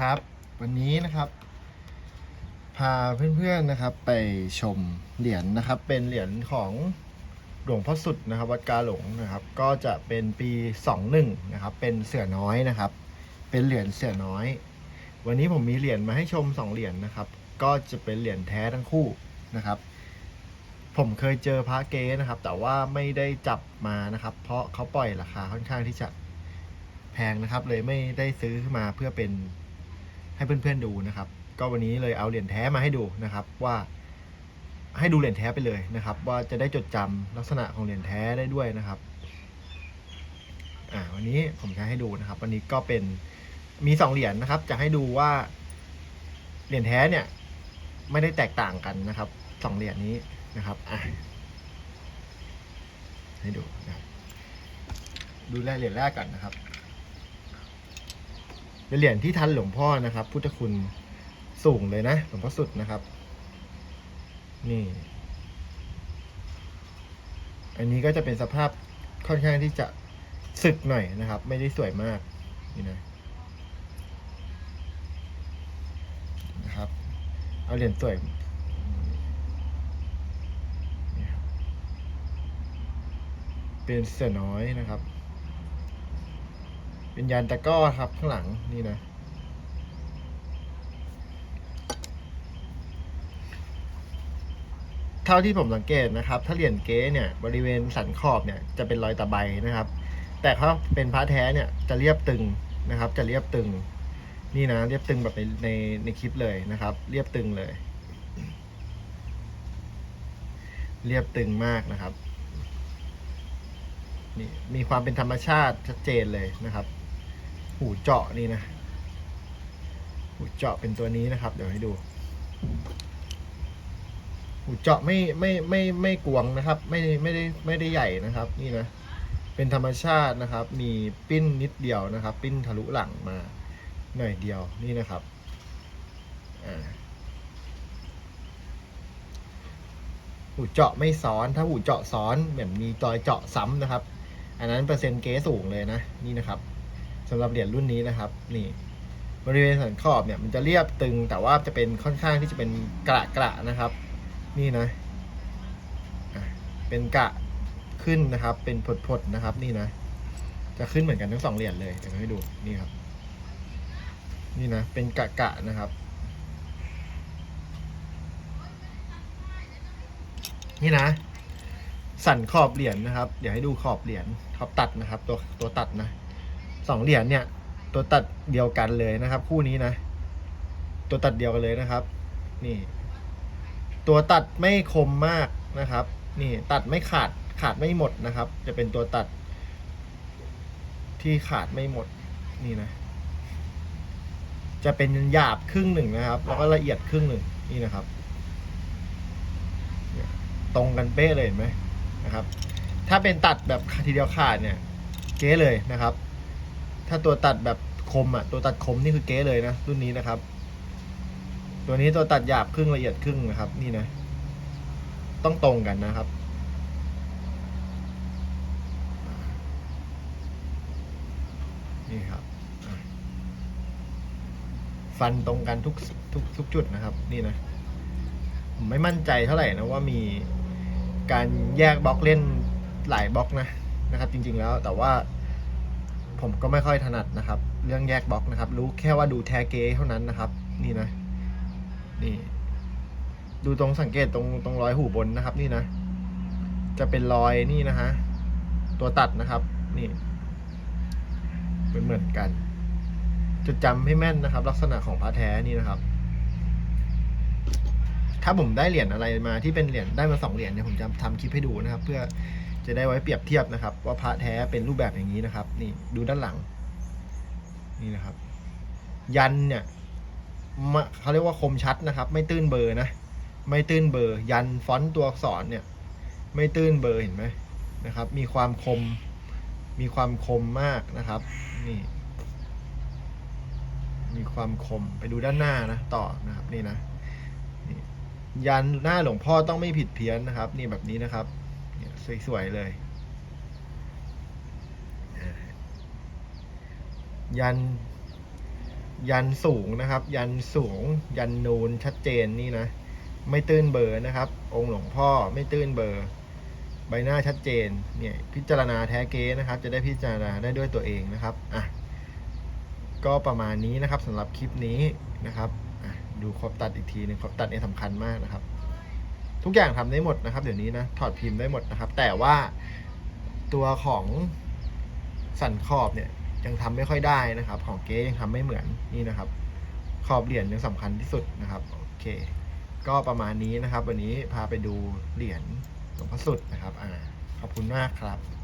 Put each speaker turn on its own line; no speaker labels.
ครับ วันนี้นะครับ พาเพื่อนๆนะครับ ไปชมเหรียญนะครับ เป็นเหรียญของหลวงพ่อสุดนะครับ วัดกาหลงนะครับ ก็จะเป็นปี21นะครับ เป็นเสือน้อยนะครับ เป็นเหรียญเสือน้อย วันนี้ผมมีเหรียญมาให้ชมสองเหรียญนะครับ ก็จะเป็นเหรียญแท้ทั้งคู่นะครับ ผมเคยเจอพระเก๊นะครับ แต่ว่าไม่ได้จับมานะครับ เพราะเขาปล่อยราคาค่อนข้างที่จะแพงนะครับเลยไม่ได้ซื้อมาเพื่อเป็น ให้เพื่อนๆดูนะครับ ก็วันนี้เลยเอาเหรียญแท้มาให้ดูนะครับว่าให้ดูเหรียญแท้ไปเลยนะครับ ว่าจะได้จดจำลักษณะของเหรียญแท้ได้ด้วยนะครับอ่าวันนี้ผมจะให้ดูนะครับ วันนี้ก็เป็นมีสองเหรียญนะครับ จะให้ดูว่าเหรียญแท้เนี่ย ไม่ได้แตกต่างกันนะครับสองเหรียญนี้นะครับอะให้ดูนะครับดูแรกเหรียญแรกก่อนนะครับ เหรียญที่ทันหลวงพ่อนะครับ พุทธคุณสูงเลยนะหลวงพ่อสุดนะครับ นี่ อันนี้ก็จะเป็นสภาพค่อนข้างที่จะสึกหน่อยนะครับ ไม่ได้สวยมากนี่นะนะครับ เอาเหรียญสวยเป็นเสือน้อยนะครับ เป็นยานตะก้อครับข้างหลังนี่นะ เท่าที่ผมสังเกตนะครับ ถ้าเหรียญเก๊เนี่ยบริเวณสันขอบเนี่ยจะเป็นรอยตะไบนะครับ แต่ถ้าเป็นพระแท้เนี่ยจะเรียบตึงนะครับ จะเรียบตึง นี่นะเรียบตึงแบบในในในคลิปเลยนะครับ เรียบตึงเลย เรียบตึงมากนะครับนี่มีความเป็นธรรมชาติชัดเจนเลยนะครับ หูเจาะนี่นะ หูเจาะเป็นตัวนี้นะครับ เดี๋ยวให้ดู หูเจาะไม่ไม่ไม่ไม่กวงนะครับ ไม่ไม่ได้ไม่ได้ใหญ่นะครับ นี่นะ เป็นธรรมชาตินะครับ มีปิ้นนิดเดียวนะครับ ปิ้นทะลุหลังมาหน่อยเดียวนี่นะครับอ่าหูเจาะไม่ซ้อนถ้าหูเจาะซ้อนเหมือนมีรอยเจาะซ้ำนะครับ อันนั้นเปอร์เซ็นต์เก๊สูงเลยนะ นี่นะครับ สำหรับเหรียญรุ่นนี้นะครับ นี่ บริเวณสันขอบเนี่ยมันจะเรียบตึงแต่ว่าจะเป็นค่อนข้างที่จะเป็นกระกระนะครับ นี่นะเป็นกะขึ้นนะครับ เป็นผดๆนะครับ นี่นะ จะขึ้นเหมือนกันทั้งสองเหรียญเลยเดี๋ยวให้ดูนี่ครับ นี่นะ เป็นกะกะนะครับ นี่นะ สันขอบเหรียญนะครับ เดี๋ยวให้ดูขอบเหรียญขอบตัดนะครับ ตัวตัวตัดนะ สองเหรียญเนี่ย ตัวตัดเดียวกันเลยนะครับ คู่นี้นะ ตัวตัดเดียวกันเลยนะครับ นี่ ตัวตัดไม่คมมากนะครับ นี่ตัดไม่ขาดขาดไม่หมดนะครับ จะเป็นตัวตัด ที่ขาดไม่หมดนี่นะ จะเป็นหยาบครึ่งหนึ่งนะครับ แล้วก็ละเอียดครึ่งหนึ่งนี่นะครับตรงกันเป๊ะเลยเห็นไหมนะครับ ถ้าเป็นตัดแบบทีเดียวขาดเนี่ย เก๊เลยนะครับ ถ้าตัวตัดแบบคมอะ ตัวตัดคมนี่คือเก๊เลยนะรุ่นนี้นะครับ ตัวนี้ตัวตัดหยาบครึ่งละเอียดครึ่งนะครับ นี่นะ ต้องตรงกันนะครับ นี่ครับ ฟันตรงกันทุกทุกทุกจุดนะครับ นี่นะผมไม่มั่นใจเท่าไหร่นะว่ามีการแยกบล็อกเล่นหลายบล็อกนะนะครับ จริง ๆ แล้วแต่ว่า ผมก็ไม่ค่อยถนัดนะครับ เรื่องแยกบล็อกนะครับ รู้แค่ว่าดูแทเกเท่านั้นนะครับ นี่นะ นี่ ดูตรงสังเกตตรงตรงรอยหูบนนะครับ นี่นะ จะเป็นรอยนี่นะฮะตัวตัดนะครับ นี่เหมือนเหมือนกันจดจำให้แม่นนะครับ ลักษณะของพระแท้นี่นะครับ ถ้าผมได้เหรียญอะไรมาที่เป็นเหรียญได้มาสองเหรียญเนี่ยผมจะทำคลิปให้ดูนะครับ เพื่อ จะได้ไว้เปรียบเทียบนะครับ ว่าพระแท้เป็นรูปแบบอย่างนี้นะครับ นี่ดูด้านหลัง นี่นะครับ ยันเนี่ยเขาเรียกว่าคมชัดนะครับ ไม่ตื้นเบอร์นะ ไม่ตื้นเบอร์ ยันฟอนต์ตัวอักษรเนี่ย ไม่ตื้นเบอร์เห็นไหมนะครับ มีความคม มีความคมมากนะครับ นี่ มีความคมไปดูด้านหน้านะต่อนะครับ นี่นะนยันหน้าหลวงพ่อต้องไม่ผิดเพี้ยนนะครับ นี่แบบนี้นะครับ สวยๆเลย ยัน ยันสูงนะครับ ยันสูง ยันนูนชัดเจนนี่นะ ไม่ตื้นเบอร์นะครับ องค์หลวงพ่อไม่ตื้นเบอร์ ใบหน้าชัดเจนเนี่ยพิจารณาแท้เก๊นะครับ จะได้พิจารณาได้ด้วยตัวเองนะครับอะก็ประมาณนี้นะครับสำหรับคลิปนี้นะครับดูครบตัดอีกทีหนึงครบตัดเนี่ยสำคัญมากนะครับ ทุกอย่างทำได้หมดนะครับ เดี๋ยวนี้นะถอดพิมพ์ได้หมดนะครับ แต่ว่าตัวของสันขอบเนี่ยยังทำไม่ค่อยได้นะครับ ของเก๊ยังทำไม่เหมือนนี่นะครับ ขอบเหรียญยังสำคัญที่สุดนะครับโอเค ก็ประมาณนี้นะครับ วันนี้พาไปดูเหรียญหลวงพ่อสุดนะครับอ่าขอบคุณมากครับ